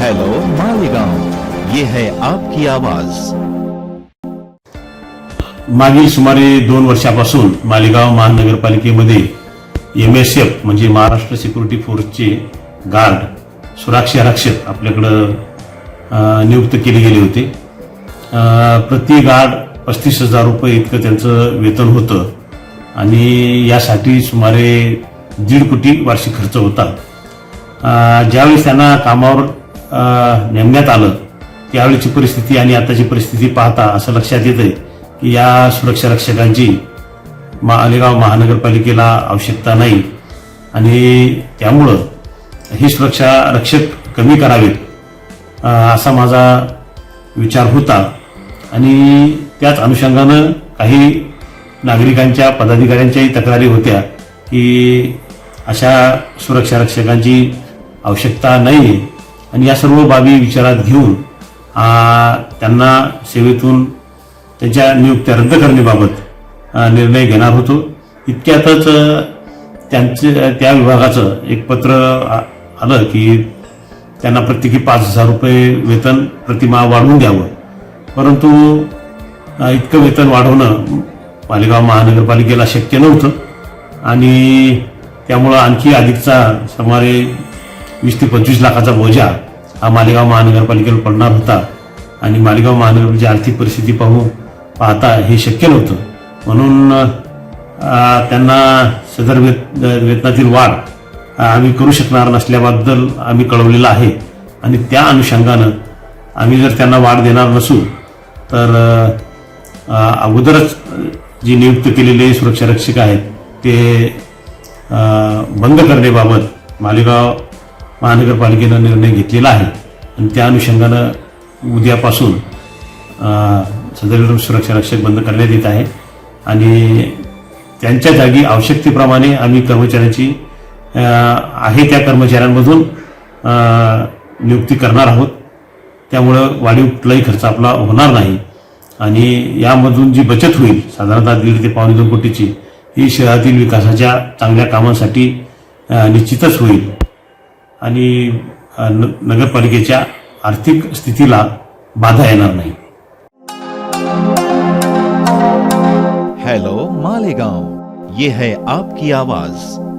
Hello Malegaon ये है आपकी आवाज. मागील सुमारे दोन वर्षापासून मालेगाव महानगरपालिकेमध्ये एम एस एफ म्हणजे महाराष्ट्र सिक्युरिटी फोर्सचे गार्ड सुरक्षा रक्षक आपल्याकडं नियुक्त केले गेले होते. प्रति गार्ड पस्तीस हजार रुपये इतकं त्यांचं वेतन होतं. आणि यासाठी सुमारे दीड कोटी वार्षिक खर्च होता. ज्यावेळेस त्यांना कामावर नेमण्यात आलं. त्यावेळीची परिस्थिती आणि आताची परिस्थिती पाहता असं लक्षात येतं की या सुरक्षा रक्षकांची मालेगाव महानगरपालिकेला आवश्यकता नाही. आणि त्यामुळं ही सुरक्षा रक्षक कमी करावेत असा माझा विचार होता. आणि त्याच अनुषंगानं काही नागरिकांच्या पदाधिकाऱ्यांच्याही तक्रारी होत्या की अशा सुरक्षा रक्षकांची आवश्यकता नाही आणि या सर्व बाबी विचारात घेऊन त्यांना सेवेतून त्यांच्या नियुक्त्या रद्द करण्याबाबत निर्णय घेणार होतो. इतक्यातच त्यांचे त्या विभागाचं एक पत्र आ- आलं की त्यांना प्रत्येकी पाच हजार रुपये वेतन प्रतिमा वाढवून द्यावं. परंतु इतकं वेतन वाढवणं मालेगाव महानगरपालिकेला शक्य नव्हतं. आणि त्यामुळं आणखी अधिकचा सुमारे वीस ते पंचवीस लाखाचा बोजा हा मालेगाव महानगरपालिकेवर पडणार होता. आणि मालेगाव महानगरपालिकेची आर्थिक परिस्थिती पाहू पाहता हे शक्य नव्हतं. म्हणून त्यांना सदर वेत वेतनातील वाढ आम्ही करू शकणार नसल्याबद्दल आम्ही कळवलेलं आहे. आणि त्या अनुषंगानं आम्ही जर त्यांना वाढ देणार नसू तर अगोदरच जी नियुक्त केलेले सुरक्षा रक्षक आहेत ते भंग बंद करण्याबाबत मालेगाव महानगरपालिकेनं निर्णय घेतलेला आहे. आणि त्या अनुषंगानं उद्यापासून सदर सुरक्षा रक्षक बंद करण्यात येत आहे. आणि त्यांच्या जागी आवश्यकतेप्रमाणे आम्ही कर्मचाऱ्यांची आहे त्या कर्मचाऱ्यांमधून नियुक्ती करणार आहोत. त्यामुळं वाढीव कुठलाही खर्च आपला होणार नाही. आणि यामधून जी बचत होईल साधारणतः दीड ते पावणे दोन कोटीची ही शहरातील विकासाच्या चांगल्या कामांसाठी निश्चितच होईल. आणि न- नगरपालिकेच्या आर्थिक स्थितीला बाधा येणार नाही. हेलो मालेगांव. ये है आपकी आवाज.